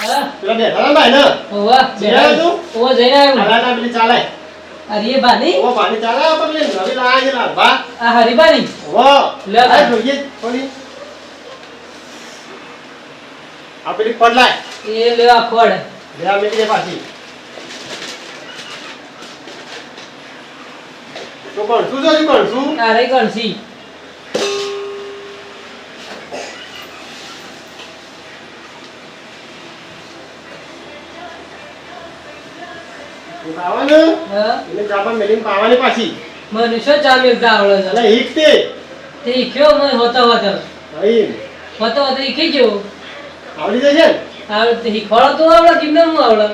પેલા બેઠા ભાઈ ને ઓવા જઈ તું? ઓવા જઈને આવ્યો આલાના પેલી ચાલે અરે બાની ઓ પાણી ચાલે નવી લાયા છે આ ઓ લે આ ભાઈ. જોઈએ જ થોડી આ પેલી પડલાય એ લેવા ખોડ બે આ મેલી પાછી તો કોણ શું કોણ શું આ રે ગણસી તું ખાવાનું હા એને ચાપા મેલીને પાવાની પાછી. મને શું ચા મિલતા આવડે છે. એટલે હીક તે તે ઈખ્યો મને હોતો હોતો. અહીં હોતો હોતો ઈખી ગયો. આવડી જશે? ને આવડે ઈખવાડો તો આવડે કેમને હું આવડે?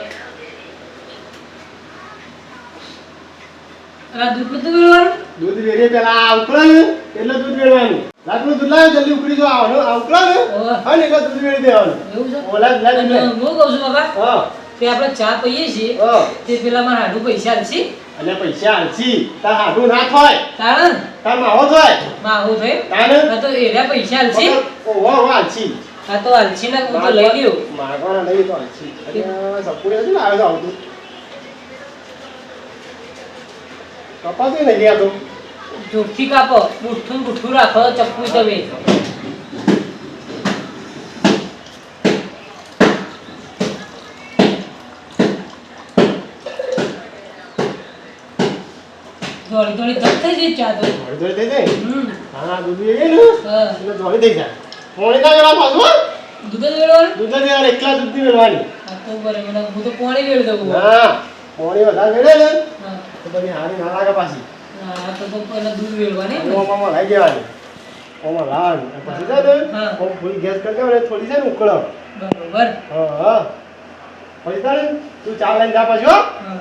દૂધ બધું દૂધ વેરી પેલા ઉકળે ને એટલે દૂધ વેરવાનું. લાકડું દૂધ લાવે જલ્દી ઉકળી જો આવવાનું ઉકળે ને હા એટલે દૂધ વેરી દેવાનું. એવું છે? ઓલા હું કહું છું બાબા હા. તે આપણે ચા પીએ છીએ. તે પેલા મારા હાડું પૈસા આલશી અને પૈસા આલશી તાર હાડું ના થાય. તાણ? તાર માવો થાય. માવો થાય? તાર તો એરા પૈસા આલશી ઓહો ઓહો આલશી આ તો આલશી ના હું તો લઈ લ્યો માગવાના નહીં તો આલશી અરે સપુરે જ આવે તો આવતું. કપાતું નહીં લ્યા તો. જોખી કાપો. બુઠ્ઠું બુઠ્ઠું રાખો ચપ્પુ તમે થોડી થોડી જપ થઈ જઈ ચા તો. અડધો થઈ જાય હા દૂધ એ ને? હા. એટલે થોડી થઈ જાય. પોણી ના વેળા પાછું હો. દૂધ વેળવાનું? દૂધ જ યાર એકલા દૂધની વેળવાની. આ તો બરે મને હું તો પાણી વેળ દઉં. હા પોણી વધારે વેળે ને હા. તો પછી હારી ના લાગે પાછી. હા, તો તો પહેલા દૂધ વેળવાની ને. ઓમાં લાગી જવાની ઓમાં લાવવાની પછી જાય ને હા. ઓમ ફૂલ ગેસ કરી દેવાની થોડી છે ને ઉકળો. બરોબર. હા હા. પછી તારે તું ચા લઈને જા પાછો હા.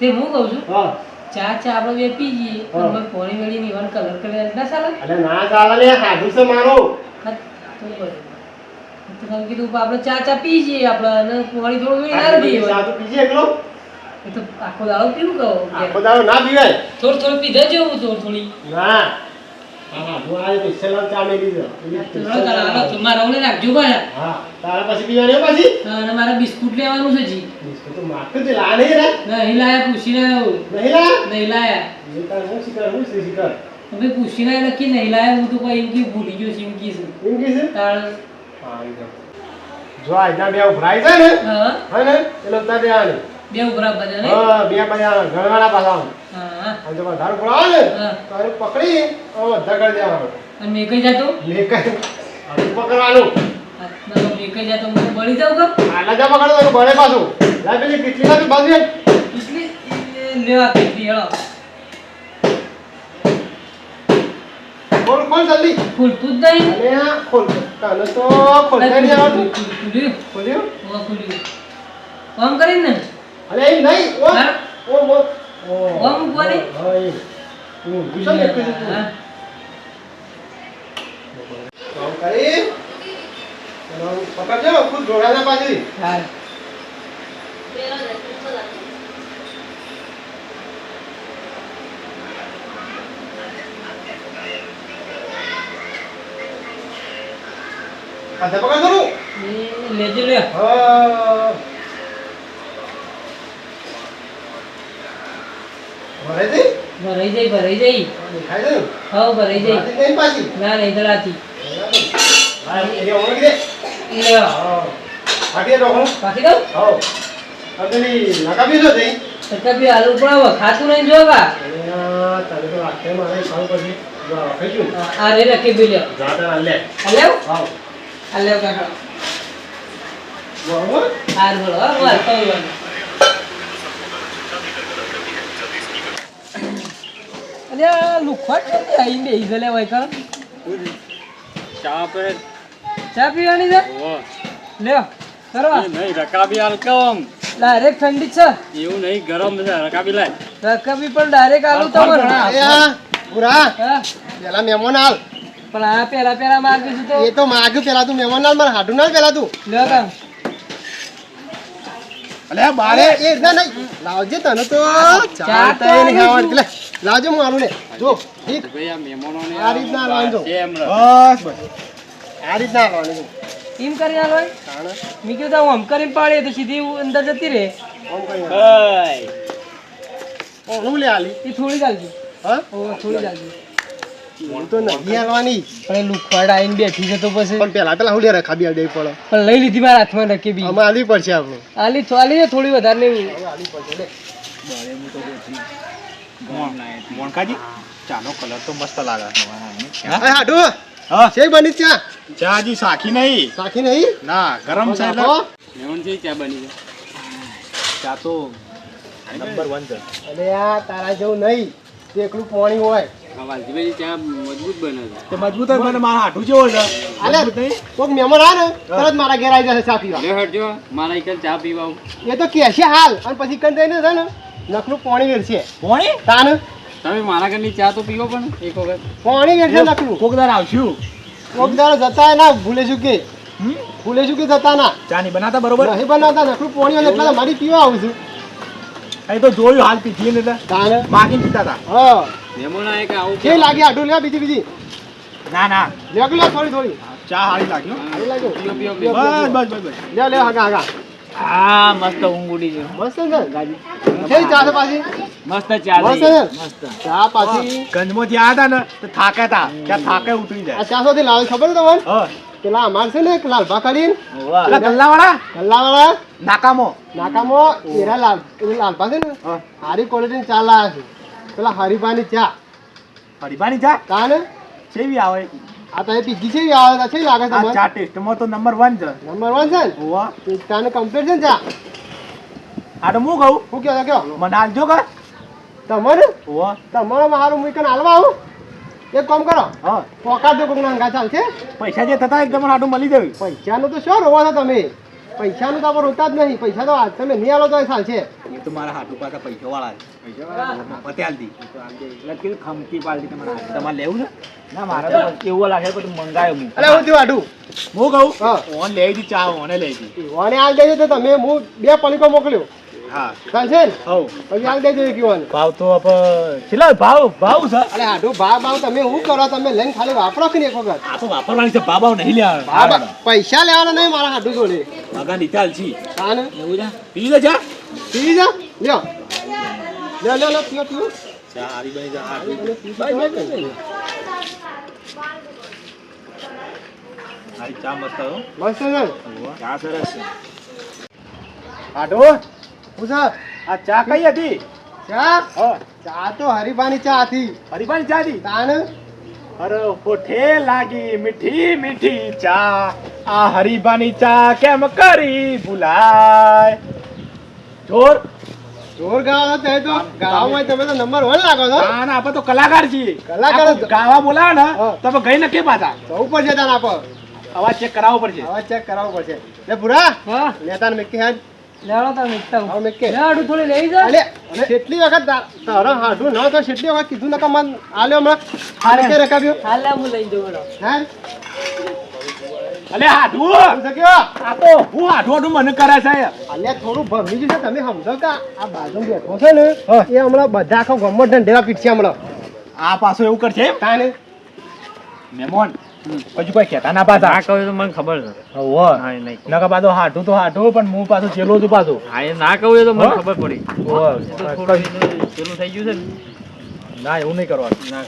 તે હું કહું છું? હા. ચા ચા આપણે બે પી જઈએ પણ ભાઈ પોણી વેળી ની વાર કલર કરે ના ચાલે? અરે ના ચાલે લે હાડું છે મારો. તો તમે કીધું આપણે ચા ચા પી જઈએ. આપણે અને પોણી થોડું વેળી ના દઈએ ચા તો પીજે એકલો. એ તો આખો દાડો પીવું કહો. આખો દાડો ના પીવાય. થોડું થોડું પીધા જેવું થોડું થોડી. ના. બિસ્કુટ લેવાનું છે જી. બિસ્કુટ તો માગતું જ લા નહીં રે? નહીં લાયા પૂછીને નહીં લા નહીં લાયા. એ હું શીખર હું શ્રી હવે પૂછીને નક્કી નહીં લાયા હું તો કોઈ એમ કે ભૂલી ગયો છે એમ કીધું એમ કે છે? તાળ જો આજના બે ઉભરાય છે ને? હા. ને? એટલે ઉતાર બે ઉભરા બધા ને? હા બે બધા ગણવાના પાછા હા. અને જો વધારે પડાવે ને તો એને પકડી બધા કરી દેવાનું અને મેં કઈ જાતો. મેં કઈ હવે પકડવાનું તો મેં કઈ જાતો મને તો બળી જાઉં તો આલા જા પકડવાનું બળે પાછું. લા પેલી કેટલી ના બાંધી એટલી લેવા કીધી હેળો. ખોલ ખોલ જલ્દી. ખુલતું જ નહીં. આ ખોલ. કાલે તો ખોલતા નહીં આવતું ખુલ્યું ખોલ્યું. ઓ ખુલ્યું. આમ કરીને? ને અરે એ નહીં ઓ ઓમ. મૂકવાની? હા એ હું ગુસ્સો ને કીધું તું હા. કામ કરી અને પકડજો ખુદ જોડાના પાછી હા હાથે પકડ એ લેજે લે હા ભરે છે ભરાઈ જાય ભરાઈ જાય. દેખાય છે હા ભરાઈ હાથે નહીં પાછી? ના નહીં દળાતી હા એ ઓળખી દે લે હા. બાકી દઉં હા? અગલી નકાબી છો જઈ ટકા આલુ પણ ખાતું નહીં જોવા અહીંયા તો રાખે મારે ખાવ પછી જો રાખી આ રે રખી બી લ્યો. જાતા લે. લેવ હા આ લેવ કાકા. બરોબર? હાર બોલો હા હું હાલતો હોઉં. અરે આ લુખવાટ કેમ આઈને બેહી ગયેલા હોય કાં? ચા પે ચા પીવાની છે? લ્યો કરવા. નહીં રકાબી આલકમ ડાયરેક્ટ ઠંડી જ એવું નહીં ગરમ છે રકાબી લાય. છે રકબી પણ ડાયરેક્ટ આલુ તમારે. પૂરા હા. પેલા મહેમાન હાલ. પણ આ પેલા પેલા માર દીધું તો એ તો માગ્યું પેલા તું મહેમાન હાલ મારે હાડું ના પેલા તું. લ્યો કાં અલે બારે. એ ના નહીં લાવજે તને તો. ચા તય નહીં આલું આવડતું. લાવજો હું આલું ને જો ઠીક. ભાઈ આ મહેમાનોને આ રીતના લાવજો. એમ રે. બસ બસ. આ રીતના લાવજો. એમ કરી આલો મેં કીધું તો હું આમ કરીને પાડીએ તો સીધી અંદર જતી રહે. આમ કઈ ના. ઓનું લે આલી. એ થોડી ચાલજી હા? ઓ થોડી ચાલજી હું તો નહીં આલવાની પણ લુખવાડ આવીને બેઠી છે તો પછી પણ પેલા પેલા હું લે રખા બી દેવી પડે. પણ લઈ લીધી મારા હાથમાં નક્કી બી. આમાં આલવી પડશે આપણે. આલી આલી થોડી વધારે નહીં. આલવી પડશે લે. મોણકાજી? ચાનો કલર તો મસ્ત લાગે હાડુ. હા? છે બની ચા ચા જી સાખી નહીં. સાખી નહીં? ના ગરમ છે એટલે. નાખો. છે ચા બની છે. ચા તો નંબર વન છે. અલે આ તારા જેવું નહીં. તે એકલું પાણી હોય. વાલજીભાઈ મજબૂત બને છે. તે મજબૂત જ મને મારા હાથું જેવો છે. અલે કોક મહેમાન આવે ને તરત મારા ઘેર આવી જશે ચા પીવા. લે હટજો મારા એક ચા પીવા એ તો કહેશે હાલ અને પછી કઈ જઈને છે ને નકલું પાણી વેરશે. પોણી? તાન? તમે મારા ઘરની ચા તો પીવો પણ એક વખત. પાણી વેરશે નકલું કોકદાર આવશું. કોક દાડો જતા ના ભૂલે શું કે? ભૂલે શું કે જતા ના? ચા નહીં બનાવતા બરોબર? નહીં બનાવતા નકલું પાણી એટલે મારી પીવા આવું છું. અહીં તો જોયું હાલ પીધી ને માગીને પીતા હતા હા. મહેમાન આવે કે આવું કે લાગે આટું લે બીજી બીજી. ના ના. લે લે થોડી થોડી. ચા હારી લાગ્યો સારી લાગ્યો પીવો પીવો પીવો. બસ બસ બસ બસ. લે લે આગા આગા આ મસ્ત ઊંઘ છે. મસ્ત છે ને? કઈ ચા છે પાછી? મસ્ત ચા મસ્ત લઈ. ને ચા પાછી? ગંજમાંથી આવ્યા હતા ને તો થાક્યા હતા ત્યાં થાકે ઉતરી જાય. ચા સુધી લાવે ખબર તમને? પેલા અમાર છે ને એક લાલભા કરીને ગલ્લાવાળા? ગલ્લાવાળા. નાકામો. નાકામાં એરા લાલ એ લાલભા છે ને? સારી ક્વોલિટીની ચા લાવે છે. પેલા હરિભાની ચા. હરીબાની ચા? તા કેવી આવે? આ તો એ પીજી છે આવે? છે લાગે તમને? ચા ટેસ્ટમાં તો નંબર 1 છે. નંબર 1 છે ઓવા એ કમ્પ્લીટ છે ચા? આ તો હું કહું? હું કહો કયો? મને આલજો કે તમારે? ઓવા તમારે મારું મૂકીને હાલવા આવું? એક કામ કરો. હા. પોકા દો કોઈના અંગા ચાલશે. પૈસા જે થતા એકદમ આડું મળી જવું પૈસાનું તો શું રોવા છો તમે? પૈસાનું તો આપણે રોતા જ નહીં. પૈસા તો આજ તમે નહીં આલો તો ચાલશે એ તો મારા હાથ પાછા પૈસા વાળા છે પતે આલતી તમારે લેવું ને ના મારે તો એવું લાગે બધું મંગાયો હું. અલે હું થયું આડું હું કહું? ઓન લઈ હતી ચા ઓને લઈ હતી વાને આલ દેજો તો તમે હું બે પલિકો મોકલ્યો. હા. ચાલશે ને? આગ પછી દેજો એક ભાવ તો આપણે છેલ્લા ભાવ ભાવ છે. અરે આડો ભાવ ભાવ તમે શું કરો તમે લઈને ખાલી વાપરો કે એક વખત? આ તો વાપરવાની છે ભાવ ભાવ નહીં લેવા પૈસા લેવાના નહીં મારા હાડું જોડે. આગા નિકાલ છી. હા ને? એવું છે? પી લે જા લ્યો. લ્યો પીઓ પીઓ. ચા હારી બની જા ચા મસ્ત હો. મસ્ત છે ચા સરસ છે. હાડું શું છે આ ચા કઈ હતી? ચા? ચા તો હરીબાની ચા હતી. હરીબાની ચા હતી? તાને? અરે હોઠે લાગી મીઠી મીઠી ચા. આ હરીબાની ચા કેમ કરી ભૂલાય? જોર. જોર ગાવા તે? તો ગાવામાં તમે તો નંબર વન લાગો છો. હા ને આપણે તો કલાકાર છીએ. કલાકાર ગાવા બોલાવે ને તમે ગઈ નક્કી પાછા. જવું પડશે તાન આપો અવાજ ચેક કરાવવો પડશે. અવાજ ચેક કરાવવો પડશે. લે ભૂરા હા. નેતાને મેકી હેડ લેવડો તમે એકતા આવ મેકે લે થોડી લઈ જા. અલે કેટલી વખત તા- તારા હાડું ન તો કેટલી વખત કીધું નકા મન? આલ્યો હમણાં. હાલ. કે રકાવ્યો હાલ હું લઈ જઉં. હા અલે હાડું! શું છે કયો આ તો હું હાડું હાડું મને કરે છે અલ્યા થોડું ભમી ગયું તમે સમજો કે આ બાજુ બેઠો છે ને એ હમણાં બધા આખો ગમો ઢંઢેરા પીટશે હમણાં. આ પાછો એવું કરશે? તાને મહેમાન હજુ કોઈ કહેતા ના પાછા. ના કહ્યું તો મને ખબર છે. હા. નકા પાછો હાઠું તો હાઠું પણ હું પાછું ચેલો છું પાછું. હા એ ના કહું તો મને ખબર પડી. પેલું થઈ ગયું છે ના. એવું નહીં કરવાનું. ના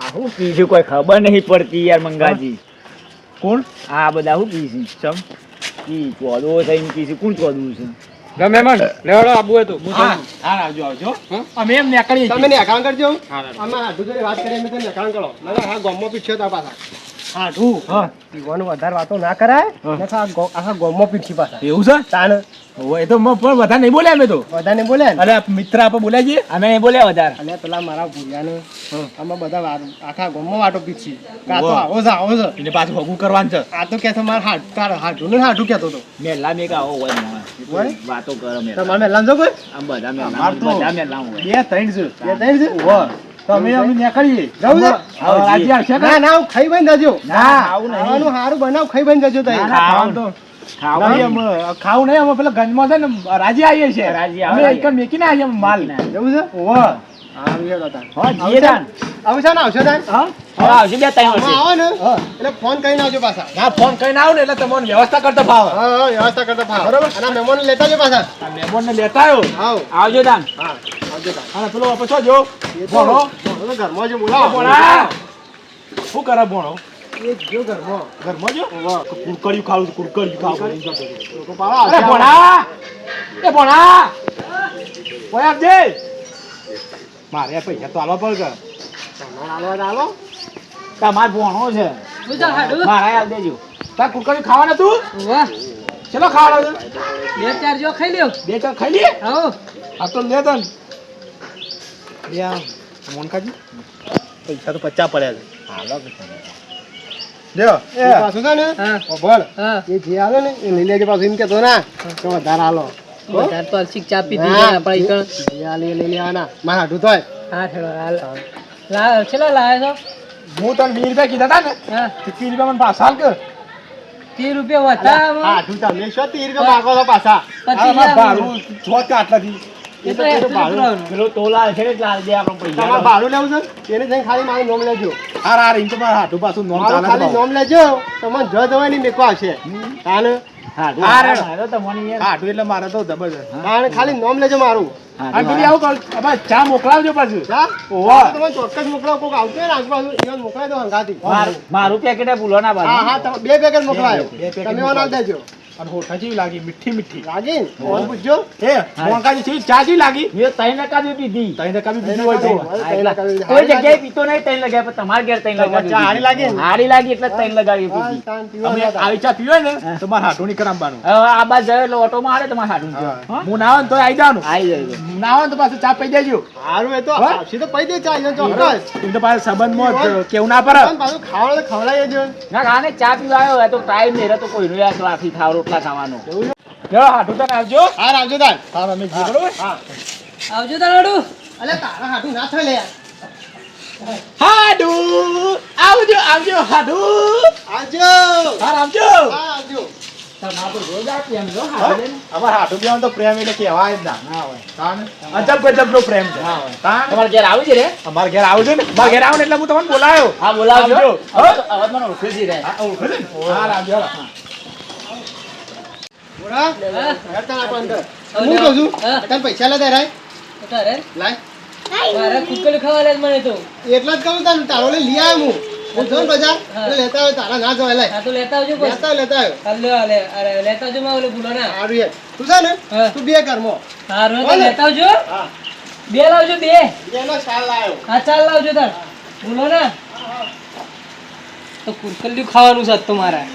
આ શું પીશું કોઈ ખબર નહીં પડતી યાર મંગાજી. કોણ? આ બધા શું પીશું ચમ. ઈ ચોદો થઈને પીશું કોણ ચોદવું છે? ગમે મન લેવડો આબુ હોય હું હા. હા આવજો. આવજો અમે એમ નીકળીએ તમે ને કરજો. અમે જોડે વાત કરીએ અમે તમે એકાઉન્ટ કરો. મને હા ગમો પીટશે તા પાછા. હાડું હા. પીવાનું વધારે વાતો ના કરાય. નકર આખા ગમો પીટશે પાછા. એવું છે? તાને. એ તો પણ બધા નહીં બોલ્યા અમે તો. બધાને બોલે ને? અરે મિત્ર આપણે બોલ્યા છીએ અમે નહીં બોલ્યા વધારે. અને પેલા મારા ભૂરિયાને અમે બધા આખા ગમો વાટો કાં તો આવો છે આવો છે. એને પાછું ભગું કરવાનું છે. આ તો કે છે મારે હાડ તાર હાડું ને હાડું કહેતો હતો મેલા મેં આવો હોય? વાતો કરો મેલા. તમારે મેલામ છો કોઈ? આમ બધા મેલા તો- બધા મેલા હોય. બે ત્રણ છે. બે ત્રણ છે? હોવે. અમે અમે નીકળીએ. જવું છે? આવશે ના ના હું ખાઈ બન જજો. ના. આવું નહીં. ખાવાનું સારું બનાવ ખાઈ બન જજો તઈ. ખાવાનું તો ખાવું નહીં, અમે ખાવું નહીં અમે પેલા ગંજમાં છે ને રાજી આવીએ છીએ. રાજી અમે. એકણ મેકીને આવીએ માલ. જવું છે? હા આવશે? આવશે હા? આવશે બે ત્રણ વર્ષે આવો ને. એટલે ફોન કરીને આવજો પાછા. હા ફોન કરીને આવો ને એટલે તમને વ્યવસ્થા કરતા ભાવ હા હા વ્યવસ્થા કરતા ફાવ. બરોબર. અને આ મહેમાનને લેતા આવજો પાછા. આ મહેમાનને લેતા આવ્યો આવો. આવજો દાન હા આવજો દાન અને પેલો પછી જો ભણો ઘરમાં જ બોલાવો. ભણા શું કરે ભણો એ જ ઘરમાં. ઘરમાં જો? વાહ. કુરકડિયું ખાવું કુરકડિયું ખાવું લોકો પાવા અરે ભણા એ ભણા ઓય આપજે. મારે પૈસા તો આલવા પડે. કે તમારે આલો તો આલો. તમાર ભણો છે. મારા આલ દેજો. તાર કુરકડિયું ખાવાના તું? વાહ. ચલો ખાવાનો બે ચાર જો ખાઈ લ્યો. બે ચાર ખાઈ લે? આવો. આ તો લે તન. લે મોન ખાજી પૈસા તો પચાસ પડ્યા છે. હાલો લ્યો એ પાછું છે ને? હા. ઓ બોલ. હા. એ જે આવે ને એ લઈ લેજો પાછું એમ કેતો ના. કે વધારે આલો વધારે તો અલસીક ચા પીધી હા. છે ઈ કણ. જે આલે એ લઈ લેવાના. મારા હાટું તોય હા ઠેલો હાલ. લા છેલ્લા લાયા હું તને વીસ રૂપિયા કીધા હતા ને ત્રીસ રૂપિયા મને પાછા હાલ કર. ત્રીસ રૂપિયા વધતા હા તું તમે શું ત્રીસ રૂપિયા માગો છો પાછા? ભાડું છો કે આટલાથી એ તો ભાડું. પેલો તોલાલ છે ને એટલે દે આપણો તમારે ભાડું લેવું છે? એને જઈને ખાલી મારું નોમ લેજો. હા હા એમ તો મારે હાટું પાછું નોમ ખાલી નોમ લેજો. તમને જ દવાની મેકો આવશે તાને હા હા, રે. મારો તમને યાર હાટું એટલે મારે તો જબરજસ્ત ખાલી નોમ લેજો મારું. અને પેલી આવું હવે ચા મોકલાવજો પાછું. ચા? તમે ચોક્કસ મોકલાવો કોક આવશે ને આજુબાજુ ઈવન મોકલાવી દો હંગાથી મારું મારું પેકેટ ભૂલો ના હા હા બે પેકેટ મોકલાયો. બે પેકેટ તમે ઓન દેજો. અને હોઠા જેવી લાગી મીઠી મીઠી. લાગી? ફોન પૂછજો. એ મોંઘાજી છે ચા જેવી લાગી. મેં ત્રણ ટકા પીધી. તઈ ટકા બી હોય તો ત્રણ ટકા બી- કોઈ જગ્યાએ પીતો નહીં ત્રણ લગાય પણ તમારે ઘેર ત્રણ તમારે ચા હારી લાગી હારી લાગી એટલે ત્રણ લગાવી પીધી. અમે આવી ચા પીવે ને તો મારે હાટું નહીં હવે આ બાદ જાય એટલે ઓટો માં આવે તમારે હાડું હું. ના આવે તો આઈ જવાનું આવી જાય ના આવે ને તો પાછું ચા પી દેજો. હારું એ તો? આવશે તો પૈ દે ચા ઈવન ચોક્કસ. એમ તો પાછું કેવું ના પાછું ખવડાવી દેજો ના ચા પીવા આવ્યો તો ટાઈમ નહીં રહે કોઈ કોઈનો યાર રોટલા ખાવાનો હાટું તને આવજો. હા આવજો તાન હા અમે બરોબર? હા. આવજો તારાડું અલે તારા હાટુ ના થાય લે યાર. હાડું આવજો આવજો હાડુ. આવજો. હા આવજો. હા? આવજો? અમારે હાટું બેવાનું તો પ્રેમ એટલે કહેવાય જ ના. ના હોય. તાન? પ્રેમ છે. તમારે ઘેર આવું છે રે? અમારે ઘેર આવજો ને? મારા ઘેર આવો એટલે હું તમને બોલાયો. હા બોલાવજો. હવે મને ઓળખી જ રહે હા, બોરા? હા આપો અંદર હું કહું છું? તને પૈસા લેતા રાય. તારે? લાય. મારે કુકર ખાવા લે મને તો. એટલા જ કહું તાન તારો લઈ લઈ આવ્યો હું હું. બજાર. એટલે લેતા આવ્યો તારા ના જવાય લાય. આ તો લેતા આવજો લેતા લેતા આવ્યો હાલ હાલે. અરે લેતા આવજો માં ઓલો ભૂલો ના સારું યાર તું છે ને. તું બે કર્મો હારું તો લેતા આવજો. હા. બે લાવજો બે. એનો સાલ લાયો. હા ચાલ લાવજો તાર. ભૂલો ના તો કુરકલ્યું ખાવાનું છે તમારા તો મારા.